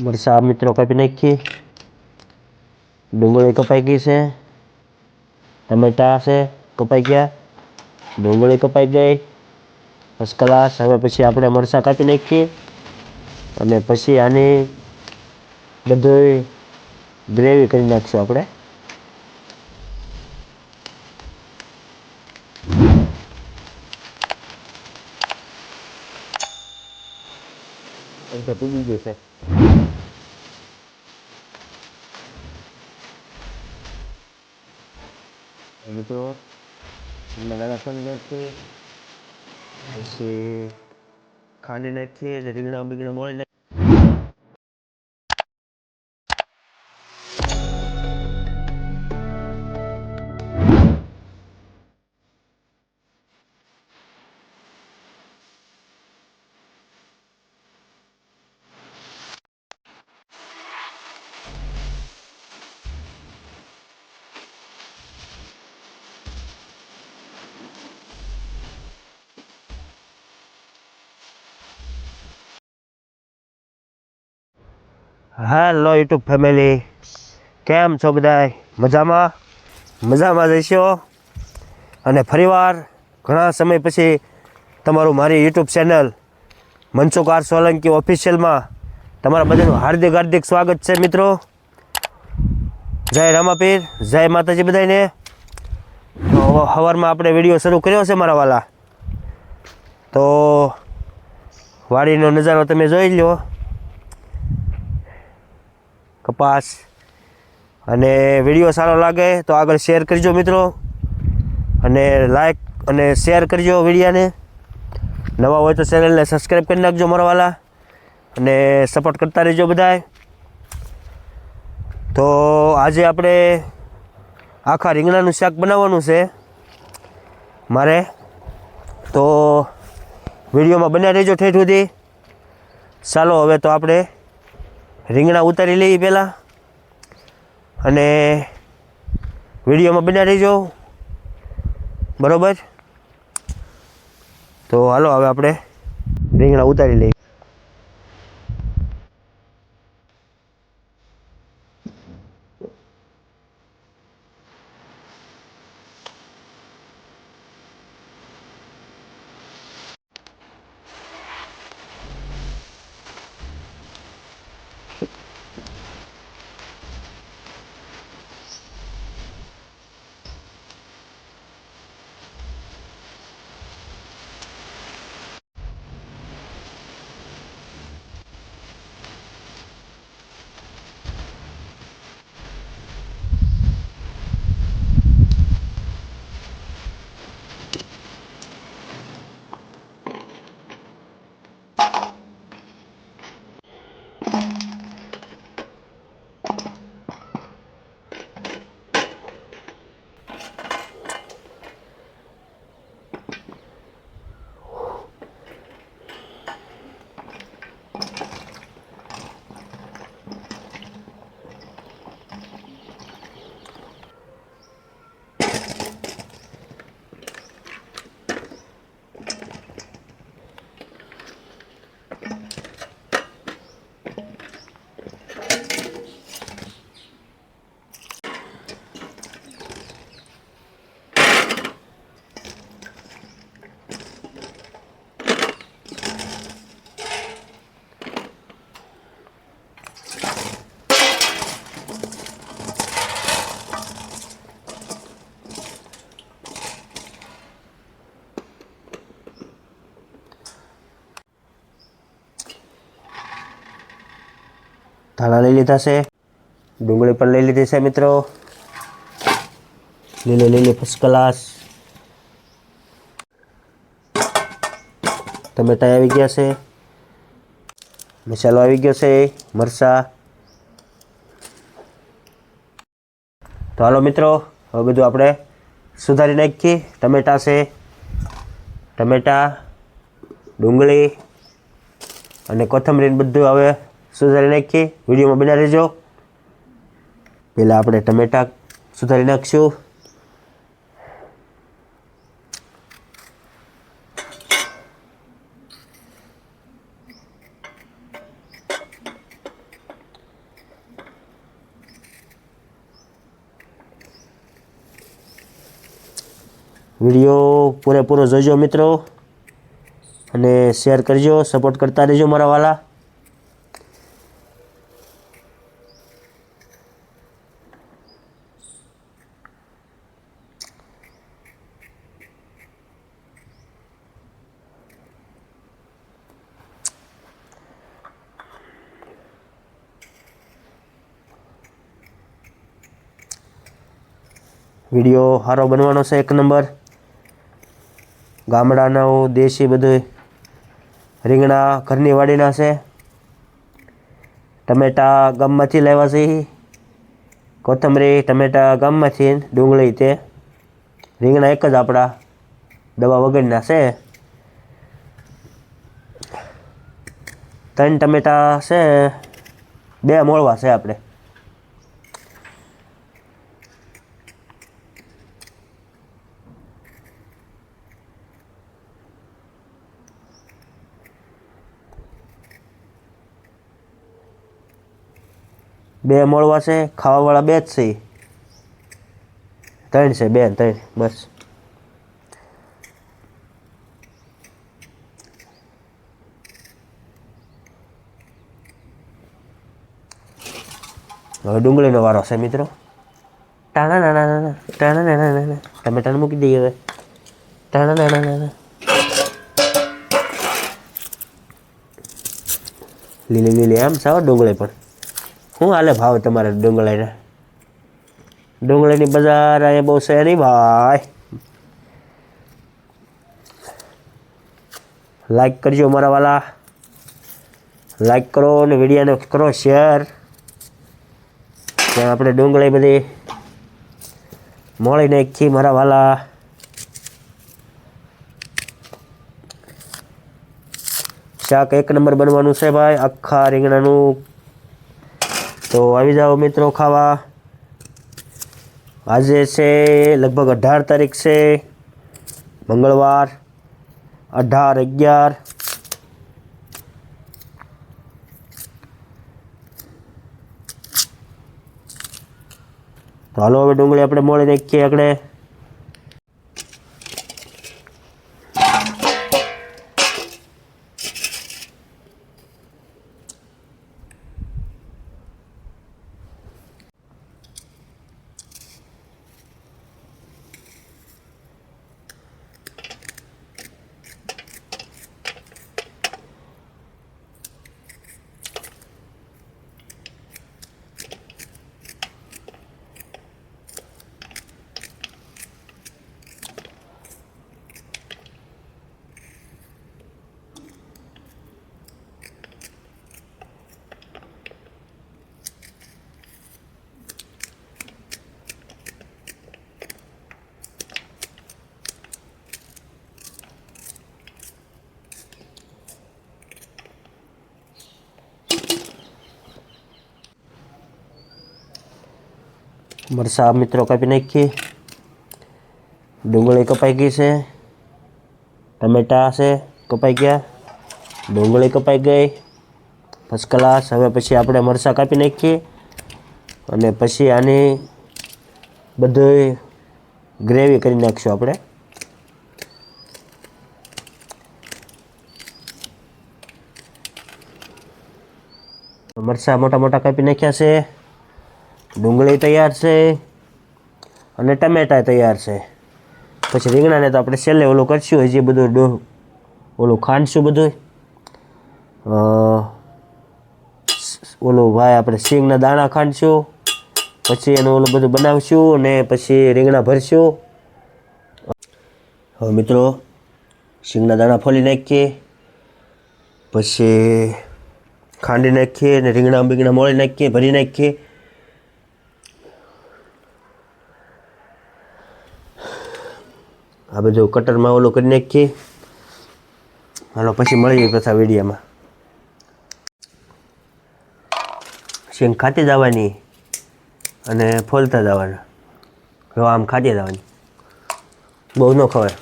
મરચાં મિત્રો કાપી નાખી. ડુંગળી કપાઈ ગઈ છે. ટમેટા છે, કપાઈ ગયા. ડુંગળી કપાઈ ગઈ. First class. હવે પછી આપણે મરચાં કાપી નાખીએ. અને પછી આની બધું ગ્રેવી કરી નાખીશું આપણે. તો તૂટી ગયું મિત્રો નાના નાખીએ પછી ખાંડી નાખીએ રીંગણા બીંગણા મોળી હેલો યુટ્યુબ ફેમિલી કેમ છો બધા મજામાં? મજામાં જઈશો અને ફરીવાર ઘણા સમય પછી તમારું મારી યુટ્યુબ ચેનલ મનસુકાર સોલંકી ઓફિશિયલમાં તમારા બધાનું હાર્દિક હાર્દિક સ્વાગત છે મિત્રો. જય રામાપીર, જય માતાજી બધાને તો સવારમાં આપણે વીડિયો શરૂ કર્યો છે મારા વાલા. તો વાડીનો નજારો તમે જોઈ લો કપાસ અને વીડિયો સારો લાગે તો આગળ શેર કરજો મિત્રો. અને લાઈક અને શેર કરજો વિડીયાને. નવા હોય તો ચેનલને સબસ્ક્રાઈબ કરી નાખજો મારાવાલા અને સપોર્ટ કરતા રહેજો બધાય. તો આજે આપણે આખા રીંગણાનું શાક બનાવવાનું છે મારે. તો વિડીયોમાં બન્યા રહેજો ઠેઠ સુધી. ચાલો હવે તો આપણે રીંગણા ઉતારી લઈએ પહેલાં. અને વિડીયોમાં બન્યા રહીજો. બરોબર? તો હાલો, હવે આપણે રીંગણા ઉતારી લઈએ. ધાણા લઈ લીધા છે. ડુંગળી પણ લઈ લીધી છે મિત્રો. લીલી લીલી ફર્સ્ટ ક્લાસ ટમેટા આવી ગયા છે. મસાલો આવી ગયો છે, મરચાં. તો હાલો મિત્રો, હવે બધું આપણે સુધારી નાખીએ. ટમેટા છે, ટમેટા, ડુંગળી અને કોથમરીને બધું હવે સુધારી નાખીએ. વિડીયોમાં બના રહેજો. પહેલાં આપણે ટમેટા સુધારી નાખશું. વીડિયો પૂરેપૂરો જોજો મિત્રો. અને શેર કરજો, સપોર્ટ કરતા રહેજો મારા વાલા. વીડિયો સારો બનવાનો છે એક નંબર. ગામડાનો દેશી બધું રીંગણા ઘરની વાડીના છે. ટમેટા ગામમાંથી લાવ્યા છે. કોથમરી, ટમેટા ગામમાંથી ડુંગળી તે રીંગણા એક જ આપણા દવા વગરના છે. ત્રણ ટમેટા છે. બે મોળવા છે આપણે. બે મળવા છે ખાવાવાળા બે જ છે. ત્રણ છે બે ત્રણ બસ. હવે ડુંગળીનો વારો છે મિત્રો. ટાણા નાના નાના ટાણા નાના નાના ટમેટાને મૂકી દઈએ હવે. ટાણા નાના નાના લીલી લીલી આમ સાવ ડુંગળી પણ. શું હાલે ભાવ તમારે ડુંગળીના? ડુંગળીની બજાર અહીંયા બહુ છે નહીં ભાઈ. લાઈક કરજો મારા વાલા. લાઈક કરો અને વિડીયોને કરો શેર ત્યાં આપણે ડુંગળી બધી મોળી નાખી મારા વાલા. શાક એક નંબર બનવાનું છે ભાઈ. આખા રીંગણાનું તો આવી જાઓ મિત્રો ખાવા. આજે છે લગભગ અઢાર તારીખ છે. મંગળવાર, અઢાર, અગિયાર. તો હાલો હવે ડુંગળી આપણે મોળી નાખીએ આપણે મરસા મિત્રો કાપી નાખીએ ડુંગળી કપાઈ ગઈ છે. ટમેટા છે, કપાઈ ગયા. ડુંગળી કપાઈ ગઈ. First class. હવે પછી આપણે મરચાં કાપી નાખીએ. અને પછી આની બધું ગ્રેવી કરી નાખીશું આપણે. મરચાં મોટા મોટા કાપી નાખ્યા છે. ડુંગળી તૈયાર છે અને ટમેટા તૈયાર છે. પછી રીંગણાને તો આપણે છેલ્લે ઓલું કરશું, હજી બધું ડો, ઓલું ખાંડશું બધું ઓલું ભાઈ આપણે સિંગના દાણા ખાંડશું, પછી એનું ઓલું બધું બનાવશું અને પછી રીંગણા ભરશું. હવે મિત્રો સિંગના દાણા ફોલી નાખીએ, પછી ખાંડી નાખીએ અને રીંગણા બીંગણા મોળી નાખીએ, ભરી નાખીએ. આ બધું કટરમાં ઓલું કરી નાખીએ. હાલો, પછી મળીએ પાછા વિડીયામાં. શેંગ ખાતી જવાની અને ફોલતા જવાના જો આમ ખાતી જવાની બહુ ન ખવાય.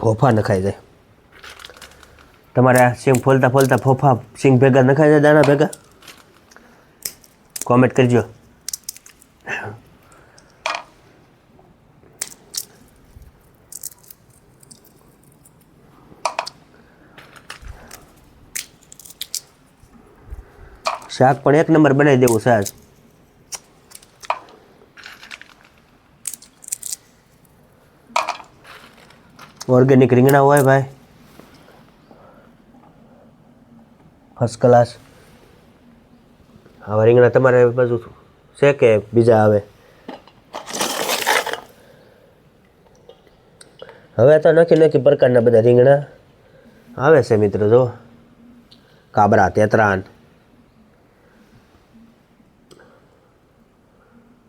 ફોફા નખાઈ જાય. તમારે આ સિંગ ફોલતા ફોલતા ફોફા સિંગ ભેગા નખાય છે, દાણા ભેગા? કોમેન્ટ કરજો. શાક પણ એક નંબર બનાવી દેવું સાહેબ ઓર્ગેનિક રીંગણા હોય ભાઈ. ફર્સ્ટ ક્લાસ હવે રીંગણા તમારે બાજુ છે કે બીજા આવે? હવે તો નક્કી નક્કી પ્રકારના બધા રીંગણા આવે છે મિત્રો, જો. કાબરા, તેતરાન.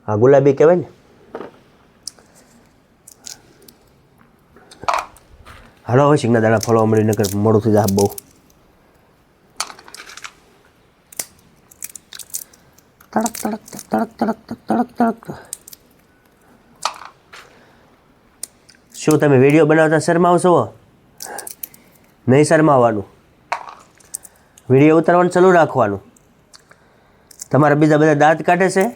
આ ગુલાબી કહેવાય ને? હાલો સિંગના દાણા ફોલો મળી નગર મોડું થઈ જાય બહુ. તડક તડક તડક તડક તડક શું તમે વીડિયો બનાવતા શરમાવશો? નહીં શરમાવાનું. વીડિયો ઉતારવાનું ચાલુ રાખવાનું. તમારા બીજા બધા દાંત કાઢે છે?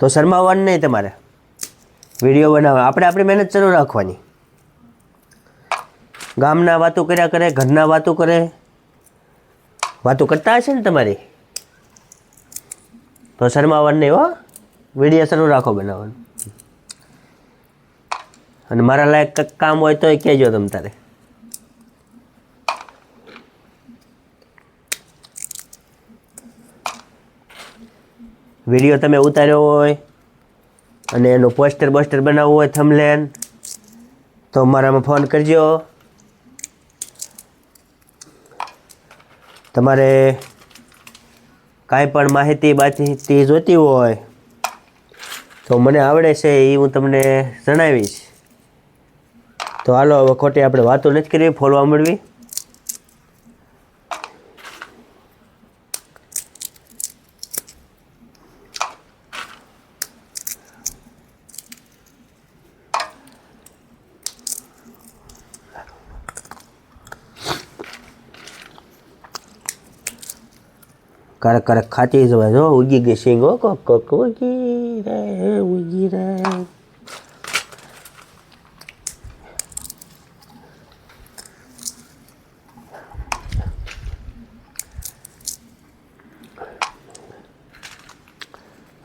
તો શરમાવવાનું નહીં તમારે. વીડિયો બનાવવા. આપણે આપણી મહેનત ચાલુ રાખવાની. ગામના વાતો કર્યા કરે, ઘરના વાતો કરે. વાતો કરતા હશે ને તમારી? તો શરમાવાનું નહીં હો. વીડિયો શરૂ રાખો બનાવવાનું. અને મારા લાયક કંઈક કામ હોય તો એ કહેજો તમ તારે. વીડિયો તમે ઉતાર્યો હોય અને એનું પોસ્ટર બોસ્ટર બનાવવું હોય થમલેન તો મારામાં ફોન કરજો. તમારે કાંઈ પણ માહિતી બાહિતી જોતી હોય તો મને આવડે છે એ હું તમને જણાવીશ. તો હાલો, હવે ખોટી આપણે વાતો નથી કરવી, ફોલવા મળવી. ક્યારેક ક્યારેક ખાતી જવાય જો, ઉગી ગઈ સિંગ કોક કોક ઉગી રે ઉગી રે.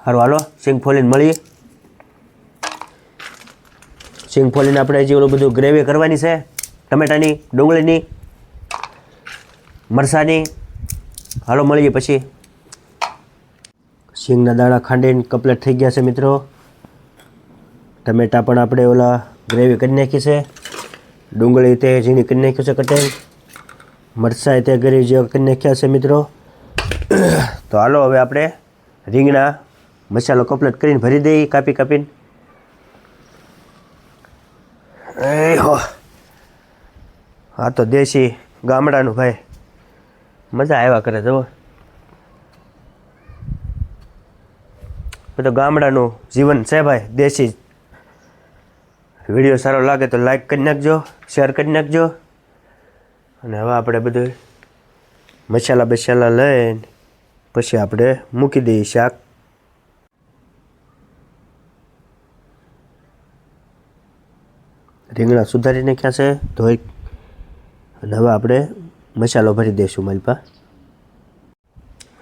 સારું હાલો. સિંગ ફોલીને મળીએ. સિંગ ફોલીને આપણે હજી ઓલું બધું ગ્રેવી કરવાની છે. ટમેટાની, ડુંગળીની, મરસાની હાલો, મળીએ પછી. સિંગના દાણા ખાંડીને કપલેટ થઈ ગયા છે મિત્રો. ટમેટા પણ આપણે ઓલા ગ્રેવી કરી નાખી છે. ડુંગળી તે ઝીણી કરી નાખ્યું છે કટેલ મરચાં તે ગરી જેવા કરી નાખ્યા છે મિત્રો. તો હાલો, હવે આપણે રીંગણા મસાલો કપલેટ કરીને ભરી દઈએ કાપી કાપીને. એ હો. હા તો દેશી ગામડાનું ભાઈ. મજા આવ્યા કરે જુઓ બધું ગામડાનું જીવન છે ભાઈ, દેશી. વીડિયો સારો લાગે તો લાઈક કરી નાખજો શેર કરી નાખજો. અને હવે આપણે બધું મસાલા બસાલા લઈને પછી આપણે મૂકી દઈએ શાક. રીંગણા સુધારી નાખ્યા છે? ધોઈ. અને હવે આપણે મસાલો ભરી દઈશું માલપા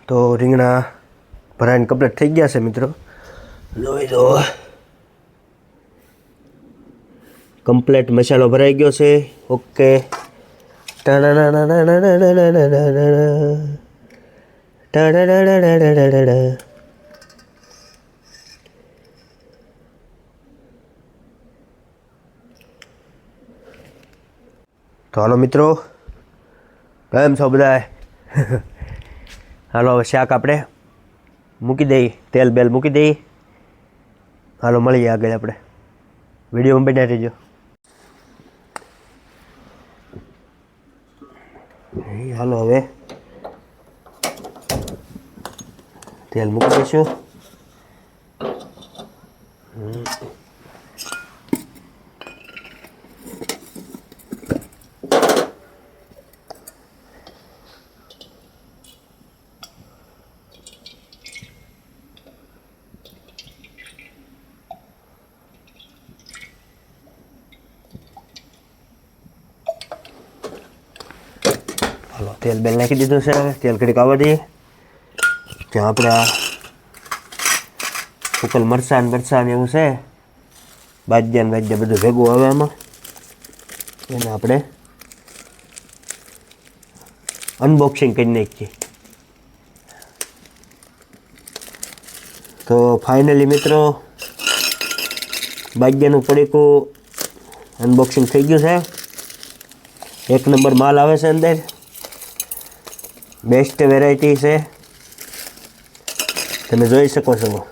તો રીંગણા ભરાઈને કમ્પ્લીટ થઈ ગયા છે મિત્રો લોહી દો કમ્પ્લીટ મસાલો ભરાઈ ગયો છે ઓકે તો હાલો મિત્રો કેમ છો બધા હાલો, હવે શાક આપણે મૂકી દઈએ, તેલ બેલ મૂકી દઈએ. હાલો, મળીએ આગળ આપણે. વિડીયોમાં બેઠા રહેજો. હાલો, હવે તેલ મૂકી દઈશું. તેલ બેલ નાખી દીધું છે તેલ ઘડીક આવવા ત્યાં આપણે આ ઉકલ મરસાન મરસાન એવું છે બાજ્યા ને બધું ભેગું આવે એમાં એને આપણે અનબોક્સિંગ કરી નાખીએ તો ફાઇનલી મિત્રો બાજ્યાનું પડીકું અનબોક્સિંગ થઈ ગયું છે એક નંબર માલ આવે છે અંદર બેસ્ટ વેરાયટી છે. તમે જોઈ શકો છો.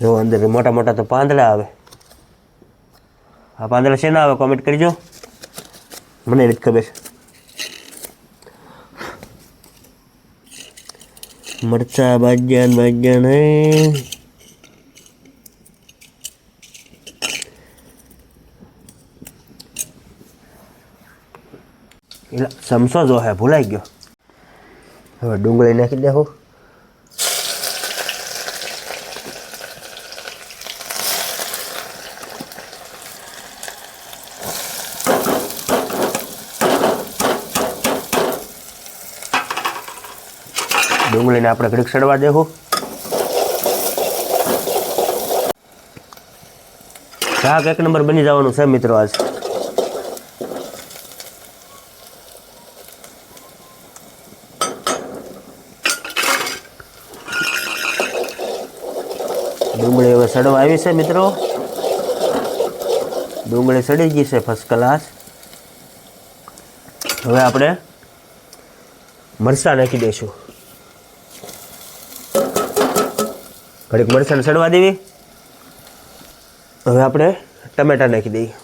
જો અંદર મોટા મોટા તો પાંદડા આવે. આ પાંદડા શેના આવે કોમેન્ટ કરજો. મને નથી ખબર. મરચા બાજ્યાન બાજ્યાન હે. એલા સમસો જો હે ભૂલાઈ ગયો હવે ડુંગળી નાખી દેખો ડુંગળીને આપણે ઘડીક સડવા દેવું શાક એક નંબર બની જવાનું છે મિત્રો આજ ડુંગળી હવે સડવા આવી છે, મિત્રો. ડુંગળી સડી ગઈ છે ફર્સ્ટ ક્લાસ હવે આપણે મરચાં નાખી દઈશું. ઘડીક મરચાં સડવા દેવી. હવે આપણે ટમેટા નાખી દઈએ.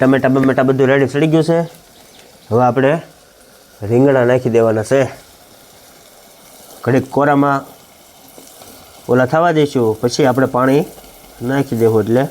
ટમેટા બમેટા બધું રેડી ચડી ગયું છે. હવે આપણે રીંગણા નાખી દેવાના છે. ઘડીક કોરામાં ઓલા થવા દઈશું, પછી આપણે પાણી નાખી દેવું એટલે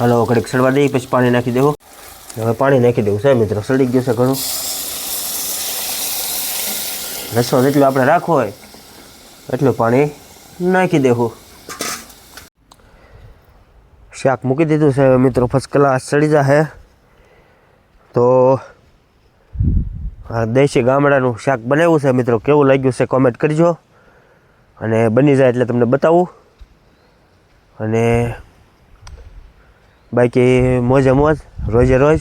હાલો, ઘડીક સડવા દઈએ, પછી પાણી નાખી દેવું. હવે પાણી નાખી દેવું છે મિત્રો સડી ગયું છે ઘણું. રસો જેટલું આપણે રાખવો હોય, એટલું પાણી નાખી દેવું. શાક મૂકી દીધું છે, મિત્રો ફર્સ્ટ ક્લાસ સડી જશે તો દેશી ગામડાનું શાક બનાવ્યું છે, મિત્રો, કેવું લાગ્યું છે કોમેન્ટ કરજો. અને બની જાય એટલે તમને બતાવું. અને બાકી મોજે મોજ, રોજે રોજ.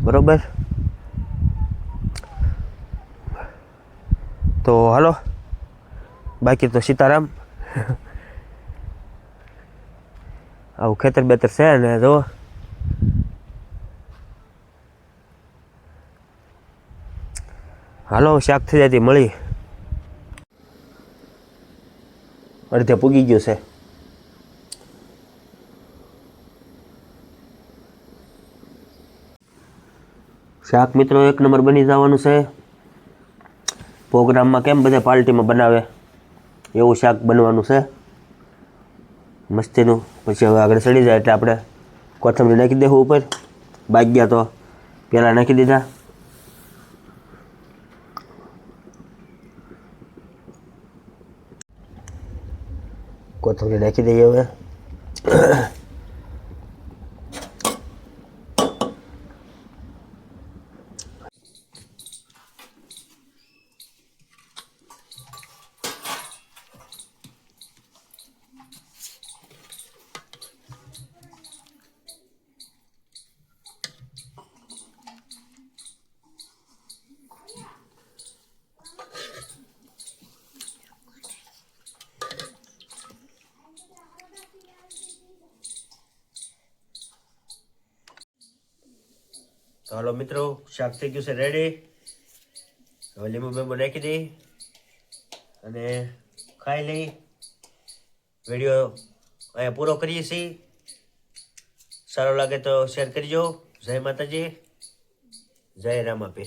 બરોબર? તો હાલો. બાકી તો સીતારામ. આવું ખેતર બેતર છે ને જો. હાલો, શાક થઈ જતી મળી. અડધે પૂગી ગયું છે. શાક મિત્રો, એક નંબર બની જવાનું છે. પ્રોગ્રામમાં કેમ બધા પાર્ટીમાં બનાવે? એવું શાક બનવાનું છે. મસ્તીનું. પછી હવે આગળ ચડી જાય એટલે આપણે કોથમરી નાખી દેવું ઉપર. બાગ્યા તો પહેલાં નાખી દીધા. કોથમરી નાખી દઈએ હવે. તો હાલો મિત્રો, શાક થઈ ગયું છે રેડી હવે લીંબુ બેંબુ નાખી દઈ. અને ખાઈ લઈ. વીડિયો અહીંયા પૂરો કરીએ છીએ. સારો લાગે તો શેર કરજો. જય માતાજી. જય રામાપીર.